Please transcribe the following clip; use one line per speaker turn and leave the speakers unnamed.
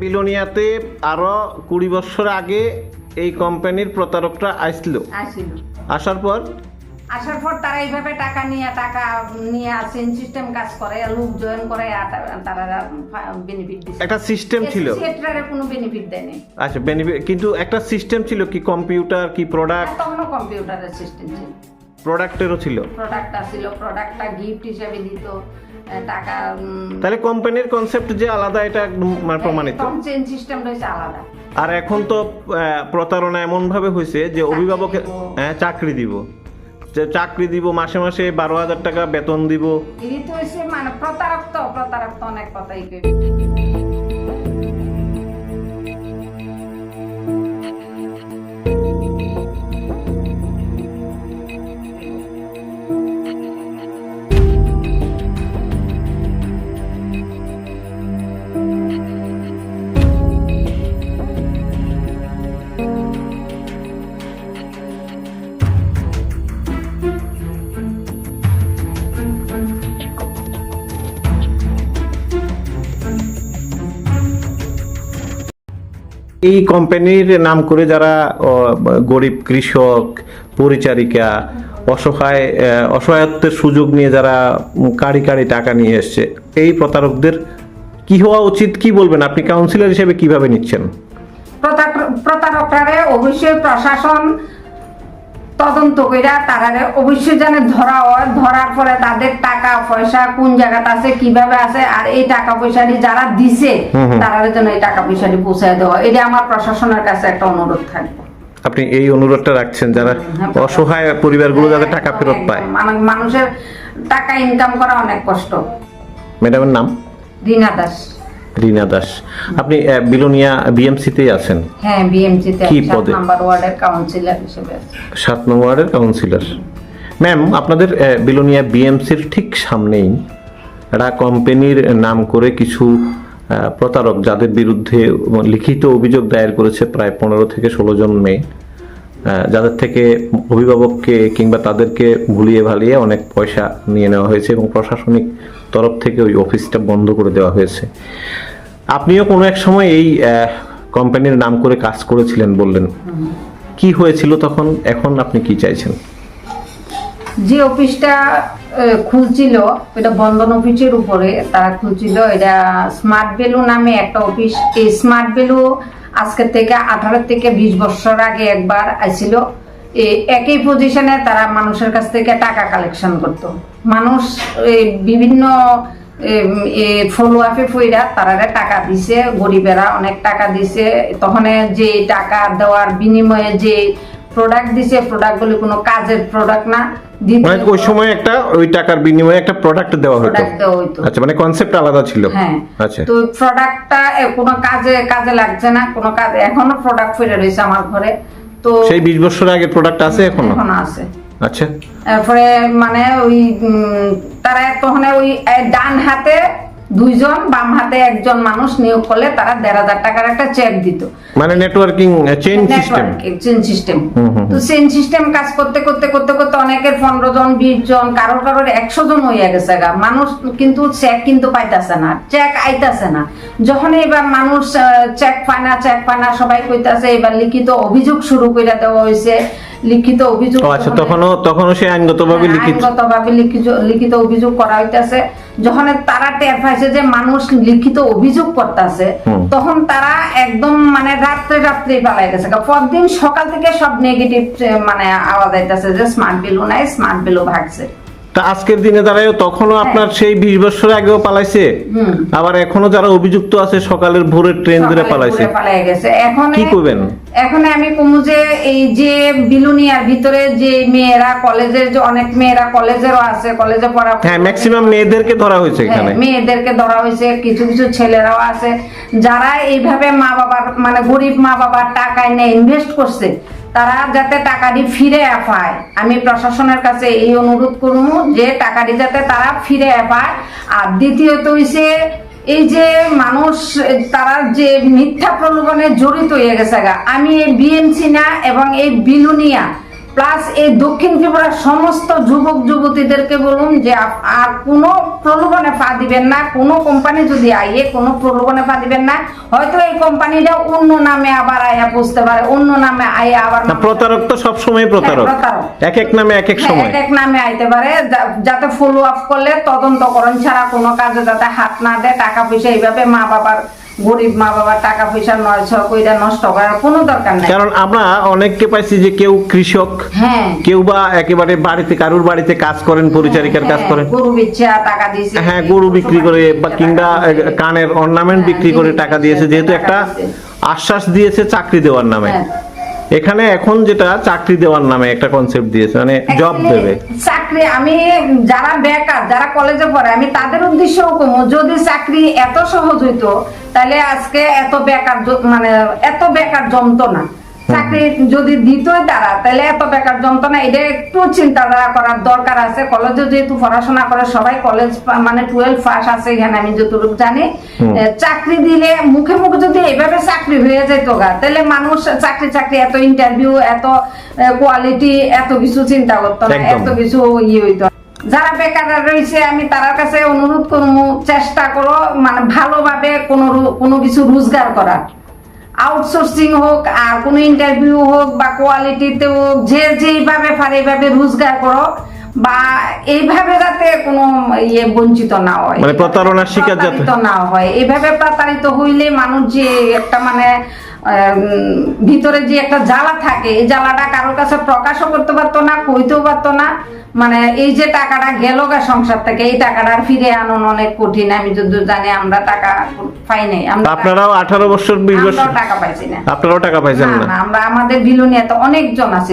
বিলোনিয়াতে আরও কুড়ি বছর আগে এই কোম্পানির প্রতারকরা আসছিল
আসিল।
আসার পর?
আসার পর তারা এইভাবে টাকা নিয়ে টাকা নিয়ে আসেন সিস্টেম কাজ করে লোক জয়েন করে আর তারা বেনিফিট দিচ্ছে
একটা সিস্টেম ছিল।
সেক্টরে কোনো বেনিফিট দেয়নি।
আচ্ছা বেনিফিট কিন্তু একটা সিস্টেম ছিল কি কম্পিউটার কি প্রোডাক্ট
তখনও কম্পিউটারের সিস্টেম ছিল।
প্রোডাক্টেরও ছিল?
প্রোডাক্ট আসছিল প্রোডাক্টটা গিফট হিসেবে দিত। টাকা
তাহলে কোম্পানির কনসেপ্ট যে আলাদা এটা একদম মানে প্রমাণিত।
চেঞ্জ সিস্টেম রয়েছে আলাদা।
আর এখন তো প্রতারণা এমন ভাবে হয়েছে যে অভিভাবকের হ্যাঁ চাকরি দিব। যে চাকরি দিব মাসে মাসে বারো হাজার টাকা বেতন দিব।
মানে প্রতারক তো প্রতারক তো অনেক কথাই
এই কোম্পানির নাম করে যারা গরিব কৃষক, পরিচারিকা, অসহায় অসহায়ত্বের সুযোগ নিয়ে যারা কাড়ি কাড়ি টাকা নিয়ে এসছে, এই প্রতারকদের কি হওয়া উচিত কি বলবেন? আপনি কাউন্সিলর হিসেবে কীভাবে নিচ্ছেন?
প্রতারকরা অবশ্যই প্রশাসন তদন্ত কইরা তারারে অবশ্যই জানে ধরা হয় ধরার পরে তাদের টাকা পয়সা কোন জায়গাতে আছে কীভাবে আছে আর এই টাকা পয়সাটি যারা দিছে। তারার জন্য এই টাকা পয়সাটি পৌঁছায় দেওয়া এটা আমার প্রশাসনের কাছে একটা অনুরোধ থাকবে।
আপনি এই অনুরোধটা রাখছেন যারা
হ্যাঁ,
অসহায় পরিবারগুলো যাতে টাকা ফেরত পায়।
মানে মানুষের টাকা ইনকাম করা অনেক কষ্ট।
ম্যাডামের নাম?
রিনা দাস।
রিনা দাস। আপনি বিলোনিয়া বিএমসিতেই আছেন?
হ্যাঁ বিএমসি তে
কি পদে?
নাম্বার ওয়ার্ডের কাউন্সিলর হিসেবে আছে।
সাত নম্বর ওয়ার্ডের কাউন্সিলর। ম্যাম আপনাদের বিলোনিয়া বিএমসির ঠিক সামনেই একটা কোম্পানির নাম করে কিছু প্রতারক যাদের বিরুদ্ধে লিখিত অভিযোগ দায়ের করেছে প্রায় পনেরো থেকে ষোলো জন মেয়ে যাদের থেকে অভিভাবককে কিংবা তাদেরকে ভুলিয়ে ভালিয়ে অনেক পয়সা নিয়ে নেওয়া হয়েছে এবং প্রশাসনিক তরফ থেকে ওই অফিসটা বন্ধ করে দেওয়া হয়েছে। আপনিও কোনো এক সময় এই কোম্পানির নাম করে কাজ করেছিলেন বললেন। কি হয়েছিল তখন? এখন আপনি কি চাইছেন?
যে অফিসটা খুলছিল এটা বন্ধন অফিসের উপরে, তারা খুলছিল, এটা স্মার্ট ভ্যালু নামে একটা অফিস। এই স্মার্ট ভ্যালু আজকে থেকে আঠারো থেকে বিশ বছর আগে একবার আসছিল। একই পজিশনে তারা মানুষের কাছ থেকে টাকা কালেকশন করত। মানুষ এই বিভিন্ন ফলোয়াফে ফইরা তারা টাকা দিছে গরিবেরা অনেক টাকা দিছে। তখন যে টাকা দেওয়ার বিনিময়ে যে প্রোডাক্ট দিছে প্রোডাক্টগুলি কোনো কাজের প্রোডাক্ট না
মানে ওই সময় একটা ওই টাকার বিনিময়ে একটা প্রোডাক্ট দেওয়া হতো আচ্ছা মানে কনসেপ্ট আলাদা ছিল।
হ্যাঁ।
আচ্ছা।
তো প্রোডাক্টটা কোনো কাজে কাজে লাগছে না কোনো কাজে এখনও প্রোডাক্ট ফিরে রয়েছে আমার ঘরে। তো
সেই বিশ বছর আগে প্রোডাক্ট আছে এখনও?
এখনও আছে।
আচ্ছা।
তারপরে মানে ওই তারা তখন ওই ডান হাতে দুইজন বাম হাতে একজন মানুষ নিয়োগ করলে তারা দেড় হাজার টাকার একটা চেক দিত।
মানে নেটওয়ার্কিং চেইন সিস্টেম
সিস্টেম তো সিস্টেম কাজ করতে করতে করতে করতে অনেকের পনেরো জন বিশ জন কারোর কারোর একশো জন হইয়া গেছে গা। মানুষ কিন্তু চেক কিন্তু পাইতাছে না চেক আইতাছে না। যখন এবার মানুষ চেক পায় না চেক পায় না সবাই কইতাছে এবার লিখিত অভিযোগ শুরু করে দেওয়া হয়েছে লিখিত অভিযোগ
আচ্ছা
তখন
তখনও তখনও সে আইনগতভাবে লিখিত
আইনগতভাবে লিখিত লিখিত অভিযোগ করা হইতাছে। যখন তারা টের পাইছে যে মানুষ লিখিত অভিযোগ করতেছে তখন তারা একদম মানে রাত্রে রাত্রে পালাই গেছে। পরদিন সকাল থেকে সব নেগেটিভ মানে আওয়াজ আইতাছে যে স্মার্ট বিলও নাই স্মার্ট বিলও ভাগছে।
তা আজকের দিনে দাঁড়ায় তখনও আপনার সেই বিশ বছর আগেও পালাইছে? আবার এখনও যারা অভিযুক্ত আছে সকালের ভোরের ট্রেন ধরে পালাইছে।
এখন
কি করবেন?
এখন আমি কমু যে এই যে বিলুনিয়ার ভিতরে যে মেয়েরা কলেজের যে অনেক মেয়েরা কলেজেরও আছে কলেজে পড়া
হ্যাঁ ম্যাক্সিমাম মেয়েদেরকে ধরা হয়েছে এখানে।
হ্যাঁ, মেয়েদেরকে ধরা হয়েছে কিছু কিছু ছেলেরাও আছে। যারা এইভাবে মা বাবার মানে গরিব মা বাবার টাকা নিয়ে ইনভেস্ট করছে তারা যাতে টাকাটি ফিরে পায়। আমি প্রশাসনের কাছে এই অনুরোধ করব যে টাকাটি যাতে তারা ফিরে পায়। আর দ্বিতীয়ত হইছে, এই যে মানুষ, তারা যে মিথ্যা প্রলোভনে জড়িত হয়ে গেছে গা, আমি এই বিএমসি না এবং এই বিলুনিয়া প্লাস এই দক্ষিণ ত্রিপুরার সমস্ত যুবক যুবতীদেরকে বলুন যে আর কোনো প্রলোভনে পা দিবেন না কোনো কোম্পানি যদি আইয়ে কোনো প্রলোভনে পা দিবেন না হয়তো এই কোম্পানিটা অন্য নামে আবার আয়া বুঝতে পারে অন্য নামে আয়া আবার
প্রতারক তো সবসময় প্রতারক
হ্যাঁ, প্রতারক।
এক এক নামে এক এক
হ্যাঁ,
সময়।
এক এক নামে আইতে পারে যাতে ফলো আপ করলে তদন্তকরণ ছাড়া কোনো কাজে যাতে হাত না দেয় টাকা পয়সা এইভাবে মা বাবার গরিব মা বাবা টাকা পয়সা নয় ছ কইরা নষ্ট করার কোনো দরকার নাই।
কারণ আমরা অনেককে পাইছি যে কেউ কৃষক
হ্যাঁ।
কেউ বা একেবারে বাড়িতে কারুর বাড়িতে কাজ করেন পরিচারিকার কাজ
হ্যাঁ,
করেন।
গরু টাকা দিয়েছে।
হ্যাঁ গরু বিক্রি করে বা কিংবা কানের অর্নামেন্ট
হ্যাঁ,
বিক্রি করে টাকা দিয়েছে
দিয়েছে,
যেহেতু একটা আশ্বাস দিয়েছে চাকরি দেওয়ার নামে।
হ্যাঁ।
এখানে এখন যেটা চাকরি দেওয়ার নামে একটা কনসেপ্ট দিয়েছে মানে জব দেবে।
চাকরি আমি যারা বেকার যারা কলেজে পড়ে আমি তাদের উদ্দেশ্য যদি চাকরি এত সহজ হইতো তাহলে আজকে এত বেকার মানে এত বেকার জমতো না। চাকরি যদি দিতই তারা তাহলে এত বেকার যন্ত্রণা এটা একটু চিন্তাধারা করার দরকার আছে। কলেজে যেহেতু পড়াশোনা করে সবাই কলেজ মানে টুয়েলভ পাস আছে এখানে আমি যতটুকু জানি। চাকরি দিলে মুখে মুখে যদি এইভাবে চাকরি হয়ে যেত গা তাহলে মানুষ চাকরি চাকরি এত ইন্টারভিউ এত কোয়ালিটি এত কিছু চিন্তা করতো না এত কিছু ইয়ে হইতো যারা বেকার রয়েছে আমি তার কাছে অনুরোধ করব চেষ্টা করো মানে ভালোভাবে কোনো কোনো কিছু রোজগার করার। আউটসোর্সিং হোক আর কোনো ইন্টারভিউ হোক বা কোয়ালিটিতে হোক যে যেইভাবে পারে এইভাবে রোজগার করো বা এইভাবে যাতে কোনো ইয়ে বঞ্চিত না হয়।
মানে প্রতারণার শিকার যাতে-
না হয়। এইভাবে প্রতারিত হইলে মানুষ যে একটা মানে ভিতরে যে একটা জ্বালা থাকে এই জ্বালাটা কারোর কাছে প্রকাশও করতে পারতো না কইতেও পারতো না। মানে এই যে টাকাটা গেল গা সংসার থেকে এই টাকাটা আর ফিরে আনুন অনেক কঠিন আমি যদি জানি আমরা টাকা পাই নাই। আমরা
আপনারাও আঠারো বছর বিশ বছর
টাকা পাইছি না।
আপনারাও টাকা পাইছেন
না আমরা আমাদের বিলুনিয়াতে অনেকজন আছে